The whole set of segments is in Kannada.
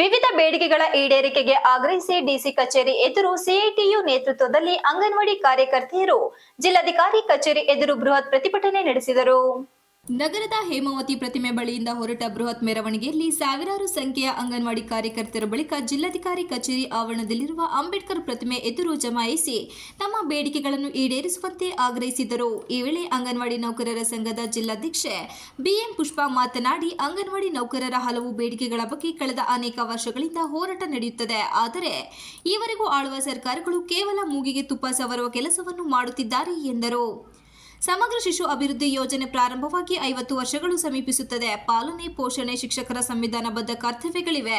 ವಿವಿಧ ಬೇಡಿಕೆಗಳ ಈಡೇರಿಕೆಗೆ ಆಗ್ರಹಿಸಿ ಡಿಸಿ ಕಚೇರಿ ಎದುರು ಸಿಐಟಿಯು ನೇತೃತ್ವದಲ್ಲಿ ಅಂಗನವಾಡಿ ಕಾರ್ಯಕರ್ತೆಯರು ಜಿಲ್ಲಾಧಿಕಾರಿ ಕಚೇರಿ ಎದುರು ಬೃಹತ್ ಪ್ರತಿಭಟನೆ ನಡೆಸಿದರು. ನಗರದ ಹೇಮಾವತಿ ಪ್ರತಿಮೆ ಬಳಿಯಿಂದ ಹೊರಟ ಬೃಹತ್ ಮೆರವಣಿಗೆಯಲ್ಲಿ ಸಾವಿರಾರು ಸಂಖ್ಯೆಯ ಅಂಗನವಾಡಿ ಕಾರ್ಯಕರ್ತರ ಬಳಿಕ ಜಿಲ್ಲಾಧಿಕಾರಿ ಕಚೇರಿ ಆವರಣದಲ್ಲಿರುವ ಅಂಬೇಡ್ಕರ್ ಪ್ರತಿಮೆ ಎದುರು ಜಮಾಯಿಸಿ ತಮ್ಮ ಬೇಡಿಕೆಗಳನ್ನು ಈಡೇರಿಸುವಂತೆ ಆಗ್ರಹಿಸಿದರು. ಈ ವೇಳೆ ಅಂಗನವಾಡಿ ನೌಕರರ ಸಂಘದ ಜಿಲ್ಲಾಧ್ಯಕ್ಷೆ ಬಿಎಂ ಪುಷ್ಪಾ ಮಾತನಾಡಿ, ಅಂಗನವಾಡಿ ನೌಕರರ ಹಲವು ಬೇಡಿಕೆಗಳ ಬಗ್ಗೆ ಕಳೆದ ಅನೇಕ ವರ್ಷಗಳಿಂದ ಹೋರಾಟ ನಡೆಯುತ್ತದೆ. ಆದರೆ, ಈವರೆಗೂ ಆಳುವ ಸರ್ಕಾರಗಳು ಕೇವಲ ಮೂಗಿಗೆ ತುಪ್ಪ ಸವರುವ ಕೆಲಸವನ್ನು ಮಾಡುತ್ತಿದ್ದಾರೆ ಎಂದರು. ಸಮಗ್ರ ಶಿಶು ಅಭಿವೃದ್ಧಿ ಯೋಜನೆ ಪ್ರಾರಂಭವಾಗಿ ಐವತ್ತು ವರ್ಷಗಳು ಸಮೀಪಿಸುತ್ತದೆ. ಪಾಲನೆ, ಪೋಷಣೆ, ಶಿಕ್ಷಕರ ಸಂವಿಧಾನಬದ್ಧ ಕರ್ತವ್ಯಗಳಿವೆ.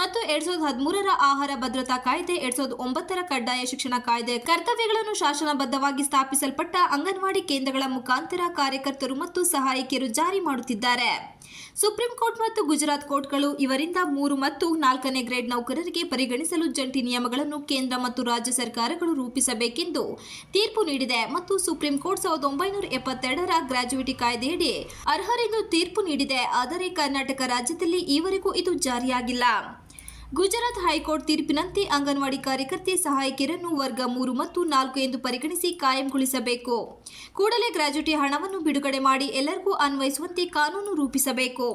ಮತ್ತು ಎರಡ್ ಸಾವಿರದ ಹದಿಮೂರರ ಆಹಾರ ಭದ್ರತಾ ಕಾಯ್ದೆ, ಎರಡ್ ಸಾವಿರದ ಒಂಬತ್ತರ ಕಡ್ಡಾಯ ಶಿಕ್ಷಣ ಕಾಯ್ದೆ ಕರ್ತವ್ಯಗಳನ್ನು ಶಾಸನಬದ್ಧವಾಗಿ ಸ್ಥಾಪಿಸಲ್ಪಟ್ಟ ಅಂಗನವಾಡಿ ಕೇಂದ್ರಗಳ ಮುಖಾಂತರ ಕಾರ್ಯಕರ್ತರು ಮತ್ತು ಸಹಾಯಕಿಯರು ಜಾರಿ ಮಾಡುತ್ತಿದ್ದಾರೆ. ಸುಪ್ರೀಂ ಕೋರ್ಟ್ ಮತ್ತು ಗುಜರಾತ್ ಕೋರ್ಟ್ಗಳು ಇವರಿಂದ ಮೂರು ಮತ್ತು ನಾಲ್ಕನೇ ಗ್ರೇಡ್ ನೌಕರರಿಗೆ ಪರಿಗಣಿಸಲು ಜಂಟಿ ನಿಯಮಗಳನ್ನು ಕೇಂದ್ರ ಮತ್ತು ರಾಜ್ಯ ಸರ್ಕಾರಗಳು ರೂಪಿಸಬೇಕೆಂದು ತೀರ್ಪು ನೀಡಿದೆ. ಮತ್ತು ಸುಪ್ರೀಂ ಕೋರ್ಟ್ ಸಾವಿರದ ಒಂಬೈನೂರ ಎಪ್ಪತ್ತೆರಡರ ಗ್ರಾಜ್ಯುಯಿಟಿ ಕಾಯ್ದೆಯಡಿ ಅರ್ಹರೆಂದು ತೀರ್ಪು ನೀಡಿದೆ. ಆದರೆ ಕರ್ನಾಟಕ ರಾಜ್ಯದಲ್ಲಿ ಈವರೆಗೂ ಇದು ಜಾರಿಯಾಗಿಲ್ಲ. ಗುಜರಾತ್ ಹೈಕೋರ್ಟ್ ತೀರ್ಪಿನಂತೆ ಅಂಗನವಾಡಿ ಕಾರ್ಯಕರ್ತೆ ಸಹಾಯಕಿಯರನ್ನು ವರ್ಗ ಮೂರು ಮತ್ತು ನಾಲ್ಕು ಎಂದು ಪರಿಗಣಿಸಿ ಕಾಯಂಗೊಳಿಸಬೇಕು. ಕೂಡಲೇ ಗ್ರಾಜ್ಯುಟಿ ಹಣವನ್ನು ಬಿಡುಗಡೆ ಮಾಡಿ ಎಲ್ಲರಿಗೂ ಅನ್ವಯಿಸುವಂತೆ ಕಾನೂನು ರೂಪಿಸಬೇಕು.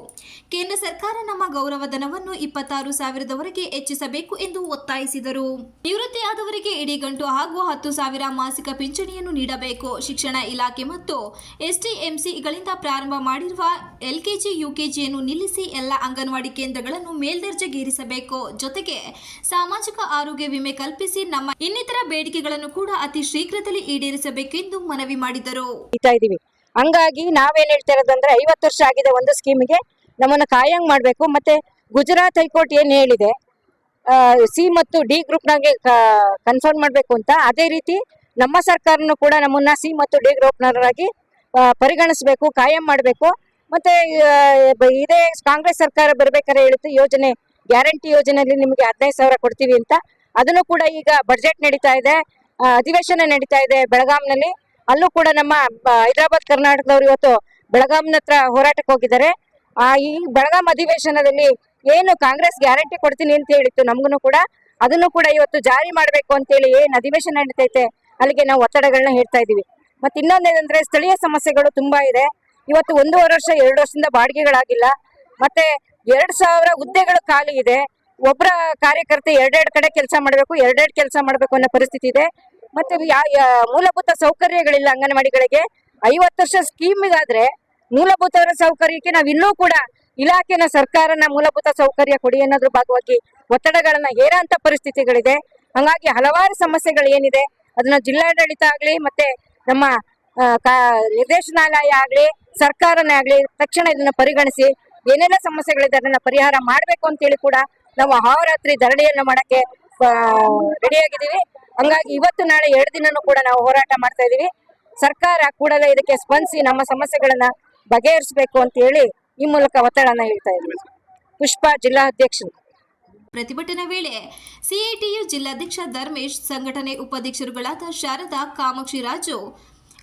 ಕೇಂದ್ರ ಸರ್ಕಾರ ನಮ್ಮ ಗೌರವಧನವನ್ನು ಇಪ್ಪತ್ತಾರು ಸಾವಿರದವರೆಗೆ ಹೆಚ್ಚಿಸಬೇಕು ಎಂದು ಒತ್ತಾಯಿಸಿದರು. ನಿವೃತ್ತಿಯಾದವರಿಗೆ ಇಡೀಗಂಟು ಹಾಗೂ ಹತ್ತು ಸಾವಿರ ಮಾಸಿಕ ಪಿಂಚಣಿಯನ್ನು ನೀಡಬೇಕು. ಶಿಕ್ಷಣ ಇಲಾಖೆ ಮತ್ತು ಎಸ್ಟಿಎಂಸಿಗಳಿಂದ ಪ್ರಾರಂಭ ಮಾಡಿರುವ ಎಲ್ಕೆಜಿ, ಯುಕೆಜಿಯನ್ನು ನಿಲ್ಲಿಸಿ ಎಲ್ಲ ಅಂಗನವಾಡಿ ಕೇಂದ್ರಗಳನ್ನು ಮೇಲ್ದರ್ಜೆಗೇರಿಸಬೇಕು. ಜೊತೆಗೆ ಸಾಮಾಜಿಕ ಆರೋಗ್ಯ ವಿಮೆ ಕಲ್ಪಿಸಿ ನಮ್ಮ ಇನ್ನಿತರ ಬೇಡಿಕೆಗಳನ್ನು ಕೂಡ ಅತಿ ಶೀಘ್ರದಲ್ಲಿ ಈಡೇರಿಸಬೇಕೆಂದು ಮನವಿ ಮಾಡಿದರು. ಇದೀವಿ ಹಂಗಾಗಿ ನಾವೇನ್ ಹೇಳ್ತಾ ಇರೋದಂದ್ರೆ ಐವತ್ತು ವರ್ಷ ಆಗಿದೆ ಒಂದು ಸ್ಕೀಮ್ಗೆ. ನಮ್ಮನ್ನ ಕಾಯಂಗ್ ಮಾಡಬೇಕು. ಮತ್ತೆ ಗುಜರಾತ್ ಹೈಕೋರ್ಟ್ ಏನ್ ಹೇಳಿದೆ ಸಿ ಮತ್ತು ಡಿ ಗ್ರೂಪ್ನಾಗೆ ಕನ್ಫರ್ಮ್ ಮಾಡಬೇಕು ಅಂತ. ಅದೇ ರೀತಿ ನಮ್ಮ ಸರ್ಕಾರನು ಕೂಡ ನಮ್ಮನ್ನ ಸಿ ಮತ್ತು ಡಿ ಗ್ರೂಪ್ನರಾಗಿ ಪರಿಗಣಿಸಬೇಕು, ಕಾಯಂ ಮಾಡಬೇಕು. ಮತ್ತೆ ಇದೇ ಕಾಂಗ್ರೆಸ್ ಸರ್ಕಾರ ಬರ್ಬೇಕಾದ್ರೆ ಹೇಳಿತ್ತು ಯೋಜನೆ ಗ್ಯಾರಂಟಿ ಯೋಜನೆಯಲ್ಲಿ ನಿಮಗೆ ಹದಿನೈದು ಸಾವಿರ ಕೊಡ್ತೀವಿ ಅಂತ. ಅದನ್ನು ಕೂಡ ಈಗ ಬಜೆಟ್ ನಡೀತಾ ಇದೆ. ಅಧಿವೇಶನ ನಡೀತಾ ಇದೆ ಬೆಳಗಾಂನಲ್ಲಿ. ಅಲ್ಲೂ ಕೂಡ ನಮ್ಮ ಹೈದರಾಬಾದ್, ಕರ್ನಾಟಕದವರು ಇವತ್ತು ಬೆಳಗಾಂನ ಹತ್ರ ಹೋರಾಟಕ್ಕೆ ಹೋಗಿದ್ದಾರೆ. ಆ, ಈ ಬೆಳಗಾಂ ಅಧಿವೇಶನದಲ್ಲಿ ಏನು ಕಾಂಗ್ರೆಸ್ ಗ್ಯಾರಂಟಿ ಕೊಡ್ತೀನಿ ಅಂತ ಹೇಳಿತ್ತು ನಮಗೂ ಕೂಡ. ಅದನ್ನು ಕೂಡ ಇವತ್ತು ಜಾರಿ ಮಾಡಬೇಕು ಅಂತೇಳಿ ಏನು ಅಧಿವೇಶನ ನಡೀತೈತೆ, ಅಲ್ಲಿಗೆ ನಾವು ಒತ್ತಡಗಳನ್ನ ಹೇಳ್ತಾ ಇದೀವಿ ಮತ್ತೆ ಇನ್ನೊಂದೇನಂದ್ರೆ ಸ್ಥಳೀಯ ಸಮಸ್ಯೆಗಳು ತುಂಬಾ ಇದೆ. ಇವತ್ತು ಒಂದೂವರೆ ವರ್ಷ, ಎರಡು ವರ್ಷದಿಂದ ಬಾಡಿಗೆಗಳಾಗಿಲ್ಲ. ಮತ್ತೆ ಎರಡ್ ಸಾವಿರ ಹುದ್ದೆಗಳು ಖಾಲಿ ಇದೆ. ಒಬ್ಬರ ಕಾರ್ಯಕರ್ತೆ ಎರಡೆರಡು ಕಡೆ ಕೆಲಸ ಮಾಡಬೇಕು, ಎರಡೆರಡು ಕೆಲಸ ಮಾಡಬೇಕು ಅನ್ನೋ ಪರಿಸ್ಥಿತಿ ಇದೆ. ಮತ್ತೆ ಮೂಲಭೂತ ಸೌಕರ್ಯಗಳಿಲ್ಲ ಅಂಗನವಾಡಿಗಳಿಗೆ. ಐವತ್ತು ವರ್ಷ ಸ್ಕೀಮಿಗಾದ್ರೆ ಮೂಲಭೂತ ಸೌಕರ್ಯಕ್ಕೆ ನಾವು ಇನ್ನೂ ಕೂಡ ಇಲಾಖೆನ, ಸರ್ಕಾರನ ಮೂಲಭೂತ ಸೌಕರ್ಯ ಕೊಡಿ ಅನ್ನೋದ್ರ ಭಾಗವಾಗಿ ಒತ್ತಡಗಳನ್ನ ಹೇರಂತ ಪರಿಸ್ಥಿತಿಗಳಿದೆ. ಹಂಗಾಗಿ ಹಲವಾರು ಸಮಸ್ಯೆಗಳು ಏನಿದೆ. ಅದನ್ನ ಜಿಲ್ಲಾಡಳಿತ ಆಗ್ಲಿ ಮತ್ತೆ ನಮ್ಮ ನಿರ್ದೇಶನಾಲಯ ಆಗ್ಲಿ, ಸರ್ಕಾರನೇ ಆಗ್ಲಿ ತಕ್ಷಣ ಇದನ್ನ ಪರಿಗಣಿಸಿ ಏನೆಲ್ಲ ಸಮಸ್ಯೆಗಳಿದೆ ಅದನ್ನ ಪರಿಹಾರ ಮಾಡ್ಬೇಕು ಅಂತೇಳಿ ಕೂಡ ನಾವು ಅಹೋರಾತ್ರಿ ಧರಣಿಯನ್ನು ಮಾಡಕ್ಕೆ ರೆಡಿಯಾಗಿದ್ದೀವಿ ಹಂಗಾಗಿ ಇವತ್ತು ನಾಳೆ ಎರಡು ದಿನನೂ ಕೂಡ ನಾವು ಹೋರಾಟ ಮಾಡ್ತಾ ಇದೀವಿ ಸರ್ಕಾರ ಕೂಡಲೇ ಇದಕ್ಕೆ ಸ್ಪಂದಿಸಿ ನಮ್ಮ ಸಮಸ್ಯೆಗಳನ್ನ ಬಗೆಹರಿಸಬೇಕು ಅಂತ ಹೇಳಿ ಈ ಮೂಲಕ ಒತ್ತಡನ ಹೇಳ್ತಾ ಇದ್ದೀವಿ. ಪುಷ್ಪಾ ಜಿಲ್ಲಾಧ್ಯಕ್ಷರು ಪ್ರತಿಭಟನೆ ವೇಳೆ ಸಿಐಟಿಯು ಜಿಲ್ಲಾಧ್ಯಕ್ಷ ಧರ್ಮೇಶ್, ಸಂಘಟನೆ ಉಪಾಧ್ಯಕ್ಷರುಗಳಾದ ಶಾರದಾ, ಕಾಮಾಕ್ಷಿ ರಾಜು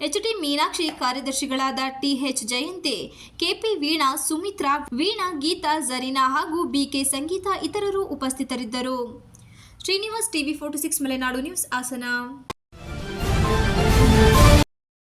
ಎಚ್ಡಿ ಮೀನಾಕ್ಷಿ ಕಾರ್ಯದರ್ಶಿಗಳಾದ ಟಿಎಚ್ ಜಯಂತಿ, ಕೆಪಿ ವೀಣಾ, ಸುಮಿತ್ರಾ, ವೀಣಾ, ಗೀತಾ ಜರೀನಾ ಹಾಗೂ ಬಿಕೆ ಸಂಗೀತ ಇತರರು ಉಪಸ್ಥಿತರಿದ್ದರು. Srinivas TV forty six Malenadu news Hassan.